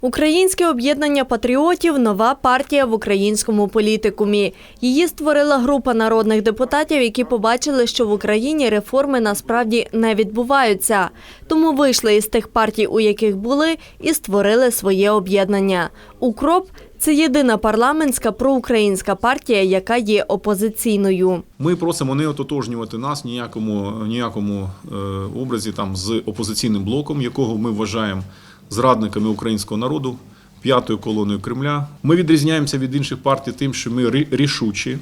Українське об'єднання патріотів нова партія в українському політикумі. Її створила група народних депутатів, які побачили, що в Україні реформи насправді не відбуваються. Тому вийшли із тих партій, у яких були, і створили своє об'єднання. Укроп це єдина парламентська проукраїнська партія, яка є опозиційною. Ми просимо не ототожнювати нас ніякому, ніякому е, образі там з опозиційним блоком, якого ми вважаємо зрадниками українського народу, п'ятою колоною Кремля. Ми відрізняємося від інших партій тим, що ми рі- рішучі,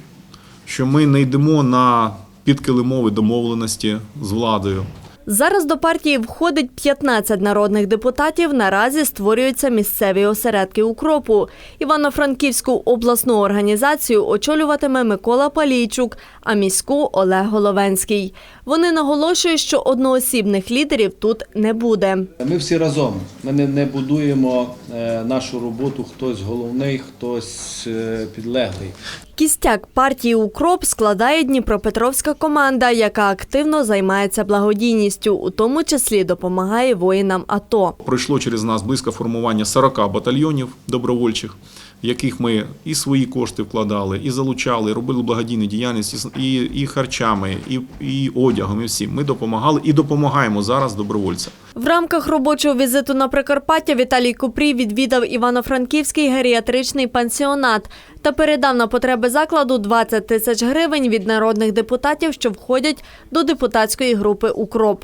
що ми не йдемо на підкилимові домовленості з владою. Зараз до партії входить 15 народних депутатів. Наразі створюються місцеві осередки укропу. Івано-Франківську обласну організацію очолюватиме Микола Палійчук, а міську Олег Головенський. Вони наголошують, що одноосібних лідерів тут не буде. Ми всі разом. Ми не, будуємо е, нашу роботу хтось головний, хтось е, підлеглий. Кістяк партії Укроп складає Дніпропетровська команда, яка активно займається благодійністю, у тому числі допомагає воїнам АТО. Пройшло через нас близько формування 40 батальйонів добровольчих, в яких ми і свої кошти вкладали, і залучали, і робили благодійну діяльність і, і, і харчами, і, і одягом, і всім. Ми допомагали і допомагаємо зараз добровольцям. В рамках робочого візиту на Прикарпаття Віталій Купрій відвідав Івано-Франківський геріатричний пансіонат та передав на потреби закладу 20 тисяч гривень від народних депутатів, що входять до депутатської групи Укроп.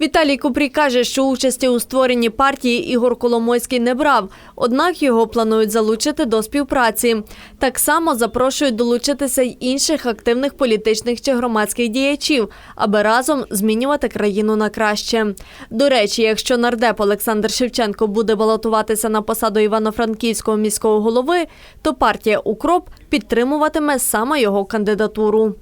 Віталій Купрій каже, що участі у створенні партії Ігор Коломойський не брав, однак його планують залучити до співпраці. Так само запрошують долучитися й інших активних політичних чи громадських діячів, аби разом змінювати країну на краще. До речі, якщо нардеп Олександр Шевченко буде балотуватися на посаду Івано-Франківського міського голови, то партія Укроп підтримуватиме саме його кандидатуру.